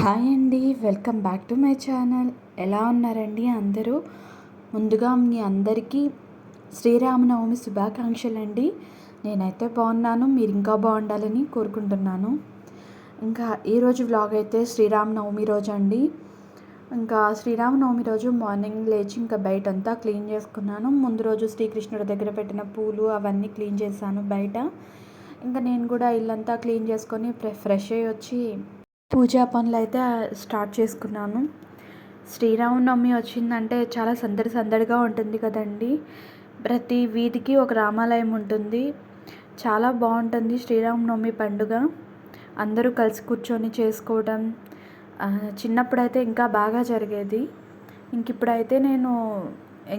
Hi అండి welcome back to my channel. ఎలా ఉన్నారండి అందరూ? ముందుగా మీ అందరికీ శ్రీరామనవమి శుభాకాంక్షలు అండి నేనైతే బాగున్నాను మీరు ఇంకా బాగుండాలని కోరుకుంటున్నాను. ఇంకా ఈరోజు వ్లాగ్ అయితే శ్రీరామనవమి రోజు అండి. ఇంకా శ్రీరామనవమి రోజు మార్నింగ్ లేచి ఇంకా బయట అంతా క్లీన్ చేసుకున్నాను. ముందు రోజు శ్రీకృష్ణుడి దగ్గర పెట్టిన పూలు అవన్నీ క్లీన్ చేశాను బయట. ఇంకా నేను కూడా ఇల్లంతా క్లీన్ చేసుకొని ఫ్రెష్ అయ్యి వచ్చి పూజా పనులు అయితే స్టార్ట్ చేసుకున్నాను. శ్రీరామనవమి వచ్చిందంటే చాలా సందడి సందడిగా ఉంటుంది కదండి. ప్రతి వీధికి ఒక రామాలయం ఉంటుంది. చాలా బాగుంటుంది శ్రీరామనవమి పండుగ. అందరూ కలిసి కూర్చొని చేసుకోవడం చిన్నప్పుడైతే ఇంకా బాగా జరిగేది. ఇంక ఇప్పుడైతే నేను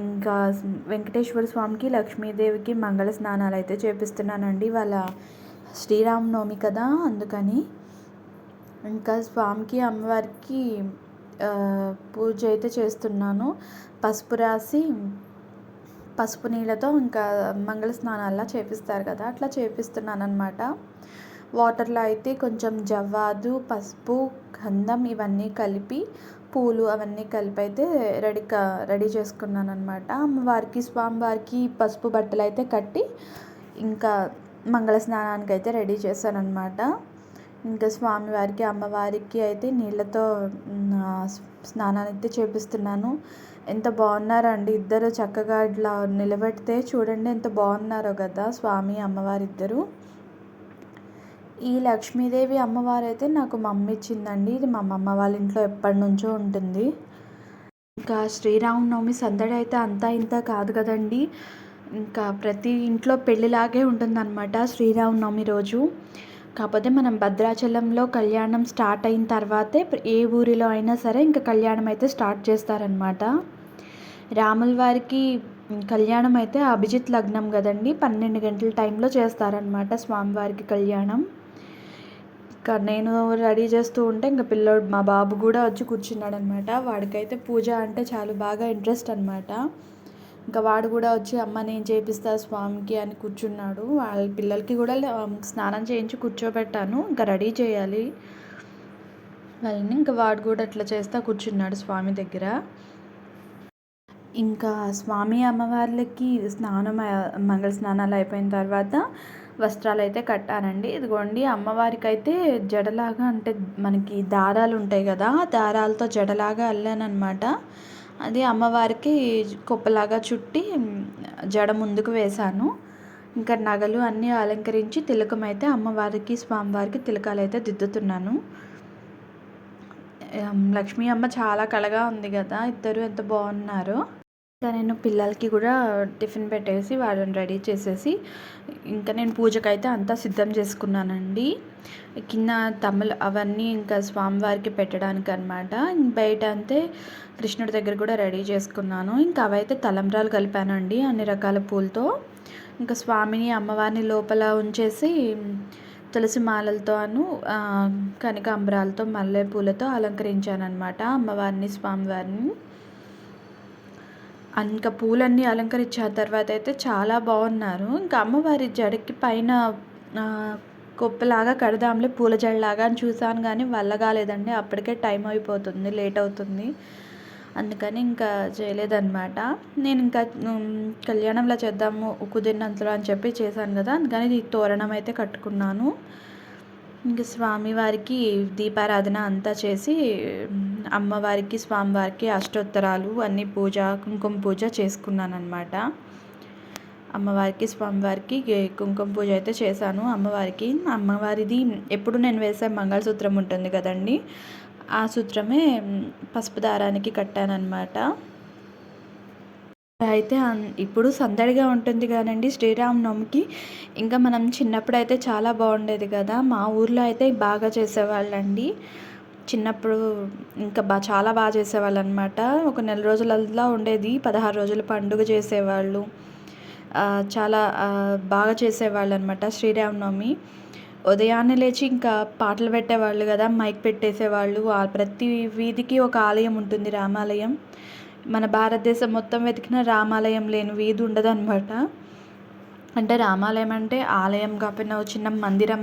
ఇంకా వెంకటేశ్వర స్వామికి లక్ష్మీదేవికి మంగళ స్నానాలు అయితే చేపిస్తున్నానండి. వాళ్ళ శ్రీరామనవమి కదా అందుకని. ఇంకా స్వామికి అమ్మవారికి పూజ అయితే చేస్తున్నాను. పసుపు రాసి పసుపు నీళ్ళతో ఇంకా మంగళ స్నానాల్లా చేపిస్తారు కదా అట్లా చేపిస్తున్నాను అనమాట వాటర్లో అయితే కొంచెం జవ్వాదు పసుపు గంధం ఇవన్నీ కలిపి పూలు అవన్నీ కలిపి అయితే రెడీ రెడీ చేసుకున్నాను అనమాట అమ్మవారికి స్వామివారికి పసుపు బట్టలు అయితే కట్టి ఇంకా మంగళ స్నానానికి అయితే రెడీ చేశాను అనమాట ఇంకా స్వామివారికి అమ్మవారికి అయితే నీళ్ళతో స్నానాన్ని అయితే చేపిస్తున్నాను. ఎంత బాగున్నారండి ఇద్దరు చక్కగా ఇట్లా నిలబెడితే. చూడండి ఎంత బాగున్నారో కదా స్వామి అమ్మవారి ఇద్దరు ఈ లక్ష్మీదేవి అమ్మవారు అయితే నాకు మమ్మీ ఇచ్చిందండి. ఇది మా అమ్మమ్మ వాళ్ళ ఇంట్లో ఎప్పటి నుంచో ఉంటుంది. ఇంకా శ్రీరామనవమి సందడి అయితే అంతా ఇంత కాదు కదండి. ఇంకా ప్రతి ఇంట్లో పెళ్ళిలాగే ఉంటుందన్నమాట శ్రీరామనవమి రోజు. కాకపోతే మనం భద్రాచలంలో కళ్యాణం స్టార్ట్ అయిన తర్వాతే ఏ ఊరిలో అయినా సరే ఇంకా కళ్యాణం అయితే స్టార్ట్ చేస్తారనమాట రాముల వారికి కళ్యాణం అయితే అభిజిత్ లగ్నం కదండి పన్నెండు గంటల టైంలో చేస్తారనమాట స్వామివారికి కళ్యాణం. ఇంకా నేను రెడీ చేస్తూ ఉంటే ఇంకా పిల్లోడు మా బాబు కూడా వచ్చి కూర్చున్నాడనమాట వాడికైతే పూజ అంటే చాలా బాగా ఇంట్రెస్ట్ అనమాట ఇంకా వాడు కూడా వచ్చి అమ్మ నేను చేపిస్తా స్వామికి అని కూర్చున్నాడు. వాళ్ళ పిల్లలకి కూడా స్నానం చేయించి కూర్చోబెట్టాను. ఇంకా రెడీ చేయాలి. వాళ్ళని ఇంకా వాడు కూడా అట్లా చేస్తా కూర్చున్నాడు స్వామి దగ్గర. ఇంకా స్వామి అమ్మవార్లకి స్నానం మంగళ స్నానాలు అయిపోయిన తర్వాత వస్త్రాలు అయితే కట్టానండి ఇదిగోండి అమ్మవారికి అయితే జడలాగా అంటే మనకి దారాలు ఉంటాయి కదా దారాలతో జడలాగా అల్లానమాట అది అమ్మవారికి కుప్పలాగా చుట్టి జడ ముందుకు వేశాను. ఇంకా నగలు అన్నీ అలంకరించి తిలకం అయితే అమ్మవారికి స్వామివారికి తిలకాలు అయితే దిద్దుతున్నాను లక్ష్మీ అమ్మ చాలా కళగా ఉంది కదా ఇద్దరు ఎంత బాగున్నారో. ఇంకా నేను పిల్లలకి కూడా టిఫిన్ పెట్టేసి వాళ్ళని రెడీ చేసేసి ఇంకా నేను పూజకైతే అంతా సిద్ధం చేసుకున్నానండి. కింద తమ్ములు అవన్నీ ఇంకా స్వామివారికి పెట్టడానికి అనమాట బయట అంతే కృష్ణుడి దగ్గర కూడా రెడీ చేసుకున్నాను. ఇంకా అవైతే తలంబ్రాలు కలిపానండి అన్ని రకాల పూలతో. ఇంకా స్వామిని అమ్మవారిని లోపల ఉంచేసి తులసి మాలలతో అను కనకాంబరాలతో మల్లె పూలతో అలంకరించాను అనమాట అమ్మవారిని స్వామివారిని. ఇంకా పూలన్నీ అలంకరించిన తర్వాత అయితే చాలా బాగున్నారు. ఇంకా అమ్మవారి జడకి పైన కొప్పలాగా కడదాంలే పూల జడలాగా అని చూసాను కానీ వల్ల కాలేదండి అప్పటికే టైం అయిపోతుంది లేట్ అవుతుంది. అందుకని ఇంకా చేయలేదన్నమాట. నేను ఇంకా కళ్యాణంలో చేద్దాము కుదిరినంతలో అని చెప్పి చేశాను కదా. అందుకని తోరణం అయితే కట్టుకున్నాను. ఇంక స్వామివారికి దీపారాధన అంతా చేసి అమ్మవారికి స్వామివారికి అష్టోత్తరాలు అన్ని పూజ కుంకుమ పూజ చేసుకున్నాను అనమాట అమ్మవారికి స్వామివారికి కుంకుమ పూజ అయితే చేశాను. అమ్మవారికి అమ్మవారిది ఎప్పుడు నేను వేసే మంగళసూత్రం ఉంటుంది కదండి ఆ సూత్రమే పసుపు దారానికి కట్టానమాట అయితే ఇప్పుడు సందడిగా ఉంటుంది కానండి శ్రీరామనవమికి. ఇంకా మనం చిన్నప్పుడు అయితే చాలా బాగుండేది కదా మా ఊర్లో అయితే బాగా చేసేవాళ్ళండి. చిన్నప్పుడు ఇంకా బా చాలా బాగా చేసేవాళ్ళు అనమాట ఒక నెల రోజులల్లా ఉండేది. పదహారు రోజుల పండుగ చేసేవాళ్ళు. చాలా బాగా చేసేవాళ్ళు అనమాట శ్రీరామనవమి. ఉదయాన్నే లేచి ఇంకా పాటలు పెట్టేవాళ్ళు కదా మైక్ పెట్టేసేవాళ్ళు. ప్రతి వీధికి ఒక ఆలయం ఉంటుంది రామాలయం. మన భారతదేశం మొత్తం వెతికిన రామాలయం లేని వీధి ఉండదు అనమాట అంటే రామాలయం అంటే ఆలయం కాకపోయినా చిన్న మందిరం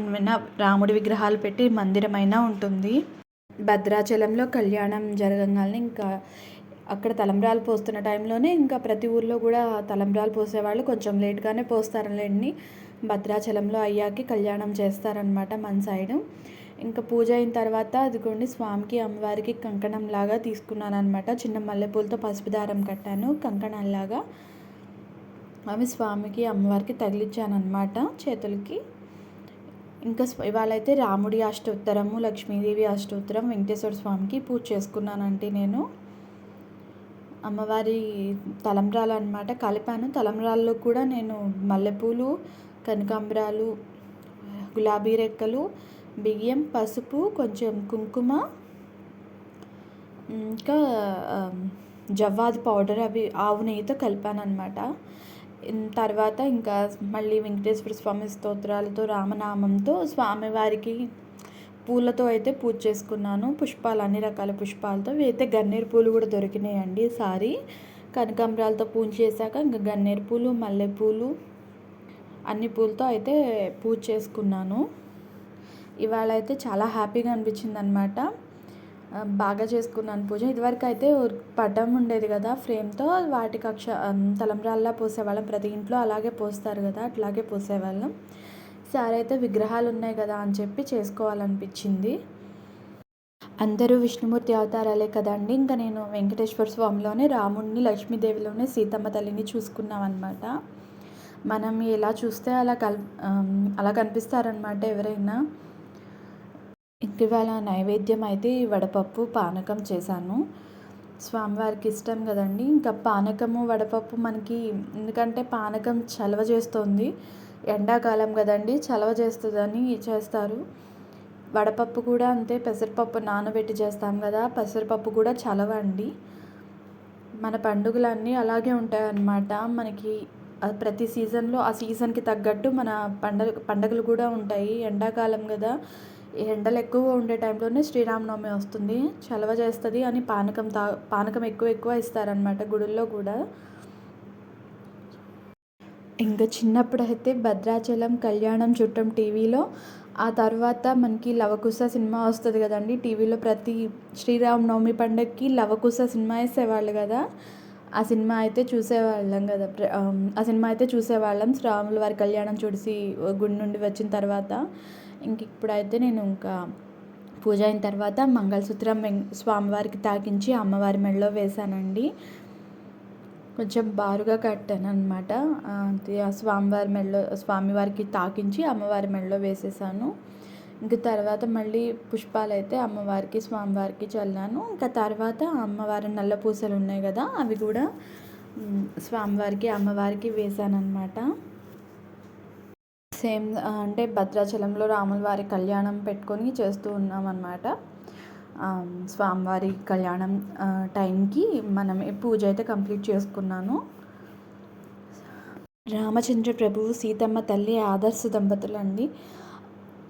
రాముడి విగ్రహాలు పెట్టి మందిరం అయినా ఉంటుంది. భద్రాచలంలో కళ్యాణం జరగంగానే ఇంకా అక్కడ తలంబ్రాలు పోస్తున్న టైంలోనే ఇంకా ప్రతి ఊర్లో కూడా తలంబ్రాలు పోసేవాళ్ళు కొంచెం లేట్గానే పోస్తారులేండి భద్రాచలంలో అయ్యాకి కళ్యాణం చేస్తారనమాట మన సైడు. ఇంకా పూజ అయిన తర్వాత అదిగోండి స్వామికి అమ్మవారికి కంకణం లాగా తీసుకున్నాను అనమాట చిన్న మల్లెపూలతో పసుపు దారం కట్టాను కంకణంలాగా. అవి స్వామికి అమ్మవారికి తగిలించాను అనమాట చేతులకి. ఇంకా ఇవాళైతే రాముడి అష్టోత్తరము లక్ష్మీదేవి అష్టోత్తరం వెంకటేశ్వర స్వామికి పూజ చేసుకున్నానంటే నేను. అమ్మవారి తలంబ్రాలు అనమాట కలిపాను. తలంబ్రాల్లో కూడా నేను మల్లెపూలు కనకాంబరాలు గులాబీ రెక్కలు బియ్యం పసుపు కొంచెం కుంకుమ ఇంకా జవ్వాది పౌడర్ అవి ఆవు నెయ్యితో కలిపాను అనమాట తర్వాత ఇంకా మళ్ళీ వెంకటేశ్వర స్వామి స్తోత్రాలతో రామనామంతో స్వామివారికి పూలతో అయితే పూజ చేసుకున్నాను. పుష్పాలు అన్ని రకాల పుష్పాలతో. అయితే గన్నేరు పూలు కూడా దొరికినాయండి సారీ. కనకాంబరాలతో పూజ చేశాక ఇంకా గన్నేరు పూలు మల్లెపూలు అన్ని పూలతో అయితే పూజ చేసుకున్నాను. ఇవాళ అయితే చాలా హ్యాపీగా అనిపించింది అనమాట బాగా చేసుకున్నాను పూజ. ఇదివరకు అయితే పటం ఉండేది కదా ఫ్రేమ్తో వాటికి అక్ష తలంబ్రాల్లా పోసేవాళ్ళం. ప్రతి ఇంట్లో అలాగే పోస్తారు కదా అట్లాగే పోసేవాళ్ళం. సార్ అయితే విగ్రహాలు ఉన్నాయి కదా అని చెప్పి చేసుకోవాలనిపించింది. అందరూ విష్ణుమూర్తి అవతారాలే కదండి ఇంకా నేను వెంకటేశ్వర స్వామిలోనే రాముడిని లక్ష్మీదేవిలోనే సీతమ్మ తల్లిని చూసుకున్నాం అనమాట మనం ఎలా చూస్తే అలా కల్ అలా కనిపిస్తారనమాట ఎవరైనా. ఇవాళ నైవేద్యం అయితే వడపప్పు పానకం చేశాను. స్వామివారికి ఇష్టం కదండి. ఇంకా పానకము వడపప్పు మనకి ఎందుకంటే పానకం చలవ చేస్తుంది. ఎండాకాలం కదండి చలవ చేస్తుందని చేస్తారు. వడపప్పు కూడా అంతే పెసరపప్పు నానబెట్టి చేస్తాం కదా పెసరపప్పు కూడా చలవ అండి. మన పండుగలన్నీ అలాగే ఉంటాయన్నమాట. మనకి ప్రతి సీజన్లో ఆ సీజన్కి తగ్గట్టు మన పండగ పండగలు కూడా ఉంటాయి. ఎండాకాలం కదా ఎండలు ఎక్కువ ఉండే టైంలోనే శ్రీరామనవమి వస్తుంది. చలవ చేస్తుంది అని పానకం తా పానకం ఎక్కువ ఎక్కువ ఇస్తారనమాట గుడుల్లో కూడా. ఇంకా చిన్నప్పుడు అయితే భద్రాచలం కళ్యాణం చుట్టం టీవీలో ఆ తర్వాత మనకి లవకుశ సినిమా వస్తుంది కదండి. టీవీలో ప్రతి శ్రీరామనవమి పండగకి లవకుశ సినిమా వేసేవాళ్ళు కదా. ఆ సినిమా అయితే చూసేవాళ్ళం కదా. ఆ సినిమా అయితే చూసేవాళ్ళం. శ్రావణుల వారి కళ్యాణం చూసి గుడి నుండి వచ్చిన తర్వాత. ఇంక ఇప్పుడైతే నేను ఇంకా పూజ అయిన తర్వాత మంగళసూత్రం స్వామివారికి తాకించి అమ్మవారి మెడలో వేశానండి. కొంచెం బారుగా కట్టాను అనమాట ఆ స్వామివారి మెడలో స్వామివారికి తాకించి అమ్మవారి మెడలో వేసేసాను. ఇంక తర్వాత మళ్ళీ పుష్పాలు అయితే అమ్మవారికి స్వామివారికి చల్లాను. ఇంకా తర్వాత అమ్మవారి నల్ల పూసలు ఉన్నాయి కదా అవి కూడా స్వామివారికి అమ్మవారికి వేసాను అనమాట సేమ్ అంటే భద్రాచలంలో రాముల వారి కళ్యాణం పెట్టుకొని చేస్తూ ఉన్నామన్నమాట. స్వామివారి కళ్యాణం టైంకి మనం పూజ అయితే కంప్లీట్ చేసుకున్నాను. రామచంద్ర ప్రభువు సీతమ్మ తల్లి ఆదర్శ దంపతులు అండి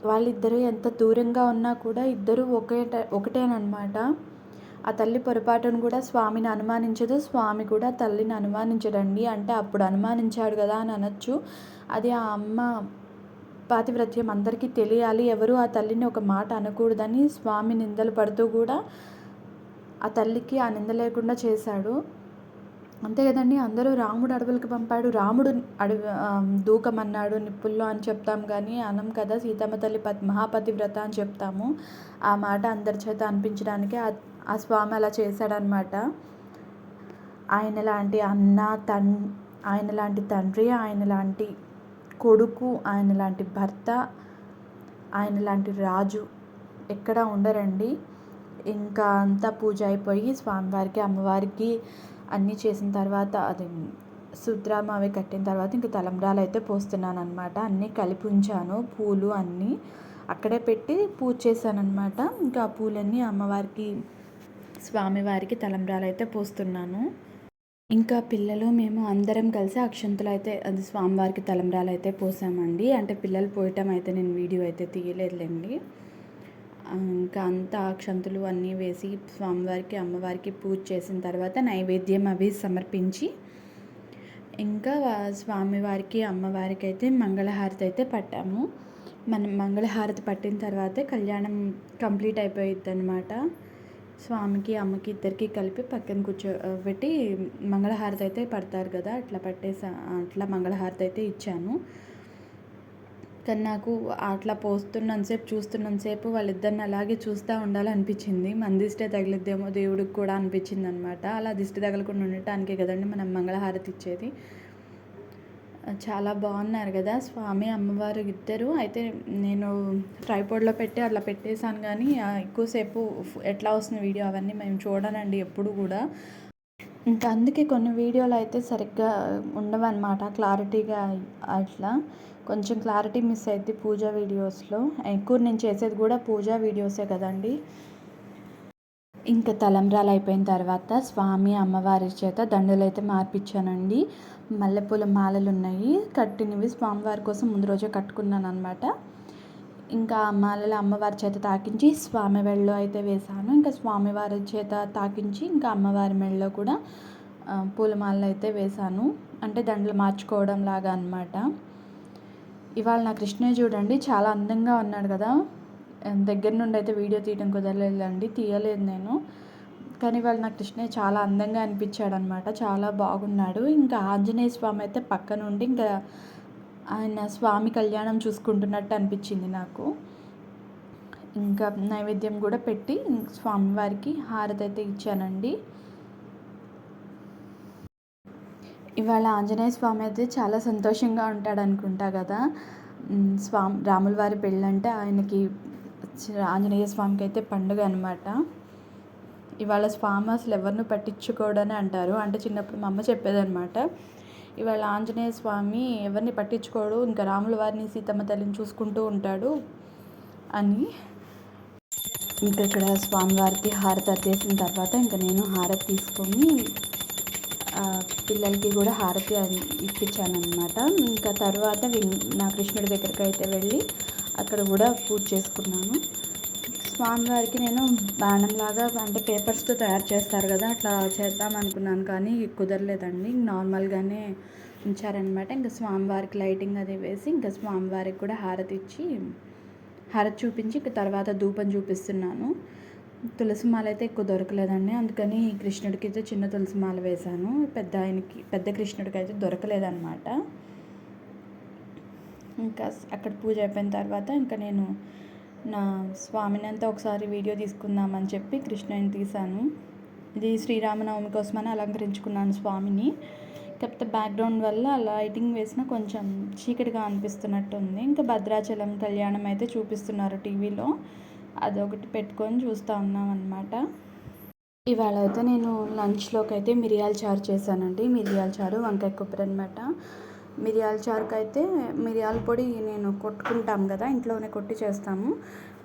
వాళ్ళిద్దరూ ఎంత దూరంగా ఉన్నా కూడా ఇద్దరూ ఒకే ఒకటేనమాట ఆ తల్లి పొరపాటును కూడా స్వామిని అనుమానించదు స్వామి కూడా తల్లిని అనుమానించడండి. అంటే అప్పుడు అనుమానించాడు కదా అని అనొచ్చు. అది ఆ అమ్మ పాతివ్రత్యం అందరికీ తెలియాలి. ఎవరు ఆ తల్లిని ఒక మాట అనకూడదని స్వామి నిందలు పడుతూ కూడా ఆ తల్లికి ఆ నింద లేకుండా చేశాడు. అంతే కదండి అందరూ రాముడు అడవులకు పంపాడు. రాముడు అడవి దూకమన్నాడు నిప్పుల్లో అని చెప్తాం కానీ అనం కదా సీతమ్మ తల్లి పత్ మహాపతివ్రత అని చెప్తాము. ఆ మాట అందరి చేత అనిపించడానికి ఆ స్వామి అలా చేశాడనమాట ఆయన లాంటి అన్న తన్ ఆయన లాంటి తండ్రి ఆయన లాంటి కొడుకు ఆయన లాంటి భర్త ఆయన లాంటి రాజు ఎక్కడ ఉండరండి. ఇంకా అంతా పూజ అయిపోయి స్వామివారికి అమ్మవారికి అన్నీ చేసిన తర్వాత అది సూత్రం అవి కట్టిన తర్వాత ఇంక తలంబ్రాలు అయితే పోస్తున్నాను అనమాట అన్నీ కలిపి ఉంచాను పూలు అన్నీ అక్కడే పెట్టి పూజ చేశాను అనమాట ఇంకా ఆ పూలన్నీ అమ్మవారికి స్వామివారికి తలంబ్రాలు అయితే పోస్తున్నాను. ఇంకా పిల్లలు మేము అందరం కలిసి అక్షంతలు అయితే అది స్వామివారికి తలంబ్రాలు అయితే పోసామండి. అంటే పిల్లలు పోయటం అయితే నేను వీడియో అయితే తీయలేదులేండి. ఇంకా అంతా అక్షంతులు అన్నీ వేసి స్వామివారికి అమ్మవారికి పూజ చేసిన తర్వాత నైవేద్యం అవి సమర్పించి ఇంకా స్వామివారికి అమ్మవారికి అయితే మంగళహారతి అయితే పట్టాము. మనం మంగళహారతి పట్టిన తర్వాతే కళ్యాణం కంప్లీట్ అయిపోయిద్ది అనమాట స్వామికి అమ్మకి ఇద్దరికి కలిపి పక్కన కూర్చో పెట్టి మంగళహారతి అయితే పడతారు కదా అట్లా పట్టేసా అట్లా మంగళహారతి అయితే ఇచ్చాను. కానీ నాకు అట్లా పోస్తున్నంతసేపు చూస్తున్నంతసేపు వాళ్ళిద్దరిని అలాగే చూస్తూ ఉండాలనిపించింది. మన దిష్టే తగిలిద్దేమో దేవుడికి కూడా అనిపించింది అనమాట అలా దిష్టి తగలకుండా ఉండటానికే కదండి మనం మంగళహారతి ఇచ్చేది. చాలా బాగున్నారు కదా స్వామి అమ్మవారు ఇద్దరు. అయితే నేను ట్రైపోడ్లో పెట్టి అట్లా పెట్టేశాను కానీ ఎక్కువసేపు ఎట్లా వస్తుంది వీడియో అవన్నీ మేము చూడనండి ఎప్పుడు కూడా. ఇంకా అందుకే కొన్ని వీడియోలు అయితే సరిగ్గా ఉండవన్నమాట క్లారిటీగా అట్లా. కొంచెం క్లారిటీ మిస్ అయితే పూజ వీడియోస్లో. ఎక్కువ నేను చేసేది కూడా పూజా వీడియోసే కదండి. ఇంకా తలంబ్రాలు అయిపోయిన తర్వాత స్వామి అమ్మవారి చేత దండలు అయితే మార్పించానండి. మల్లెపూల మాలలు ఉన్నాయి కట్టినవి స్వామివారి కోసం ముందు రోజే కట్టుకున్నాను అనమాట ఇంకా మాలలు అమ్మవారి చేత తాకించి స్వామి మెడలో అయితే వేశాను. ఇంకా స్వామివారి చేత తాకించి ఇంకా అమ్మవారి మెడలో కూడా పూలమాలలు అయితే వేశాను. అంటే దండలు మార్చుకోవడం లాగా అనమాట ఇవాళ నా కృష్ణయ్య చూడండి చాలా అందంగా ఉన్నాడు కదా. దగ్గర నుండి అయితే వీడియో తీయడం కుదరలేదండి తీయలేదు నేను. కానీ వాళ్ళు నాకు కృష్ణయ్య చాలా అందంగా అనిపించాడు అనమాట చాలా బాగున్నాడు. ఇంకా ఆంజనేయ స్వామి అయితే పక్క నుండి ఇంకా ఆయన స్వామి కళ్యాణం చూసుకుంటున్నట్టు అనిపించింది నాకు. ఇంకా నైవేద్యం కూడా పెట్టి స్వామివారికి హారతి అయితే ఇచ్చానండి. ఇవాళ ఆంజనేయ స్వామి అయితే చాలా సంతోషంగా ఉంటాడు అనుకుంటా కదా స్వామి రాముల వారి పెళ్ళంటే ఆయనకి ఆంజనేయ స్వామికి అయితే పండుగ అనమాట ఇవాళ ఫామ్ అసలు ఎవరిని పట్టించుకోడని అంటారు. అంటే చిన్నప్పుడు మా అమ్మ చెప్పేదనమాట ఇవాళ ఆంజనేయ స్వామి ఎవరిని పట్టించుకోడు ఇంకా రాముల వారిని సీతమ్మ తల్లిని చూసుకుంటూ ఉంటాడు అని. ఇంకా ఇక్కడ స్వామివారికి హారతి అద్దేసిన తర్వాత ఇంకా నేను హారతి తీసుకొని పిల్లలకి కూడా హారతి ఇప్పించాను అనమాట ఇంకా తర్వాత నా కృష్ణుడి దగ్గరికి అయితే వెళ్ళి అక్కడ కూడా పూజ చేసుకున్నాను. స్వామివారికి నేను బాణంలాగా అంటే పేపర్స్తో తయారు చేస్తారు కదా అట్లా చేద్దాం అనుకున్నాను కానీ కుదరలేదండి. నార్మల్గానే ఉంచారనమాట ఇంకా స్వామివారికి లైటింగ్ అది వేసి ఇంకా స్వామివారికి కూడా హారతి ఇచ్చి హారతి చూపించి ఇంకా తర్వాత ధూపం చూపిస్తున్నాను. తులసి మాల అయితే ఎక్కువ దొరకలేదండి. అందుకని కృష్ణుడికి అయితే చిన్న తులసి మాల వేశాను. పెద్ద ఆయనకి పెద్ద కృష్ణుడికి అయితే దొరకలేదన్నమాట. ఇంకా అక్కడ పూజ అయిపోయిన తర్వాత ఇంకా నేను నా స్వామిని అంతా ఒకసారి వీడియో తీసుకుందామని చెప్పి కృష్ణని తీశాను. ఇది శ్రీరామనవమి కోసమని అలంకరించుకున్నాను స్వామిని. కాకపోతే బ్యాక్గ్రౌండ్ వల్ల లైటింగ్ వేసిన కొంచెం చీకటిగా అనిపిస్తున్నట్టు ఉంది ఇంకా భద్రాచలం కళ్యాణం అయితే చూపిస్తున్నారు టీవీలో. అదొకటి పెట్టుకొని చూస్తూ ఉన్నాం అనమాట ఇవాళ అయితే నేను లంచ్లోకి అయితే మిరియాల చారు చేశానండి. మిరియాల చారు వంకాయ కొబ్బరి అనమాట మిరియాల చారుకు అయితే మిరియాల పొడి నేను కొట్టుకుంటాం కదా ఇంట్లోనే కొట్టి చేస్తాము.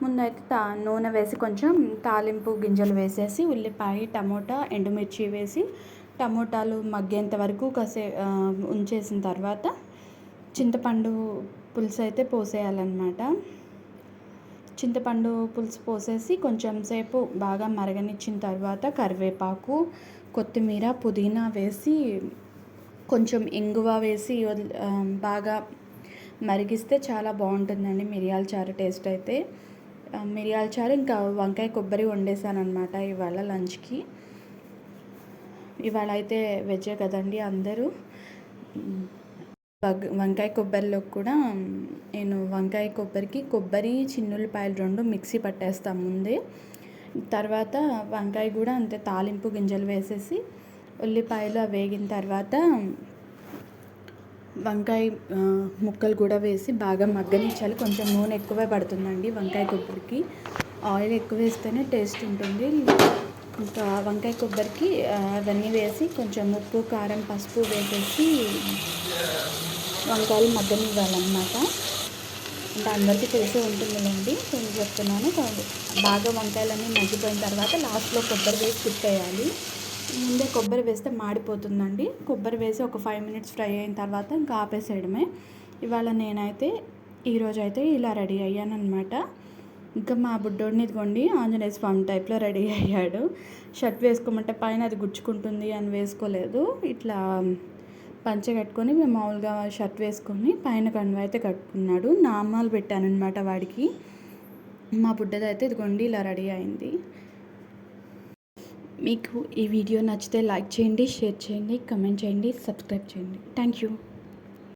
ముందైతే తా నూనె వేసి కొంచెం తాలింపు గింజలు వేసేసి ఉల్లిపాయ టమోటా ఎండుమిర్చి వేసి టమోటాలు మగ్గేంత వరకు కసే ఉంచేసిన తర్వాత చింతపండు పులుసు అయితే పోసేయాలన్నమాట. చింతపండు పులుసు పోసేసి కొంచెం సేపు బాగా మరగనిచ్చిన తర్వాత కరివేపాకు కొత్తిమీర పుదీనా వేసి కొంచెం ఇంగువ వేసి బాగా మరిగిస్తే చాలా బాగుంటుందండి మిరియాల చారు టేస్ట్ అయితే. మిరియాల చారు ఇంకా వంకాయ కొబ్బరి వండేసాను అనమాట ఇవాళ లంచ్కి. ఇవాళ అయితే వెజ్జే కదండి అందరూ. వంకాయ కొబ్బరిలో కూడా నేను వంకాయ కొబ్బరికి కొబ్బరి చిన్నులపాయలు రెండు మిక్సీ పట్టేస్తాం ముందే. తర్వాత వంకాయ కూడా అంతే తాలింపు గింజలు వేసేసి ఉల్లిపాయలు అవి వేగిన తర్వాత వంకాయ ముక్కలు కూడా వేసి బాగా మగ్గనిచ్చాలి కొంచెం నూనె ఎక్కువే పడుతుందండి వంకాయ కొబ్బరికి. ఆయిల్ ఎక్కువ వేస్తేనే టేస్ట్ ఉంటుంది. ఇంకా వంకాయ కొబ్బరికి అవన్నీ వేసి కొంచెం ఉప్పు కారం పసుపు వేసేసి వంకాయలు మగ్గనివ్వాలన్నమాట. అంటే అందరికీ తెలిసే ఉంటుందండి నేను చెప్తున్నాను. బాగా వంకాయలన్నీ మగ్గిపోయిన తర్వాత లాస్ట్లో కొబ్బరి వేసి కుట్టేయాలి ముందే కొబ్బరి వేస్తే మాడిపోతుందండి. కొబ్బరి వేసి ఒక ఫైవ్ మినిట్స్ ఫ్రై అయిన తర్వాత ఇంకా ఆపేసేయడమే. ఇవాళ నేనైతే ఈరోజు అయితే ఇలా రెడీ అయ్యాను అనమాట ఇంకా మా బుడ్డోడిని ఇదిగోండి ఆంజనేయ స్వామి టైప్లో రెడీ అయ్యాడు. షర్ట్ వేసుకోమంటే పైన అది గుచ్చుకుంటుంది అని వేసుకోలేదు. ఇట్లా పంచ కట్టుకొని మేము మామూలుగా షర్ట్ వేసుకొని పైన కండువా అయితే కట్టుకున్నాడు. నామాలు పెట్టానమాట వాడికి. మా బుడ్డదైతే ఇదిగోండి ఇలా రెడీ అయింది. మీకు ఈ వీడియో నచ్చితే లైక్ చేయండి షేర్ చేయండి కమెంట్ చేయండి సబ్స్క్రైబ్ చేయండి. Thank you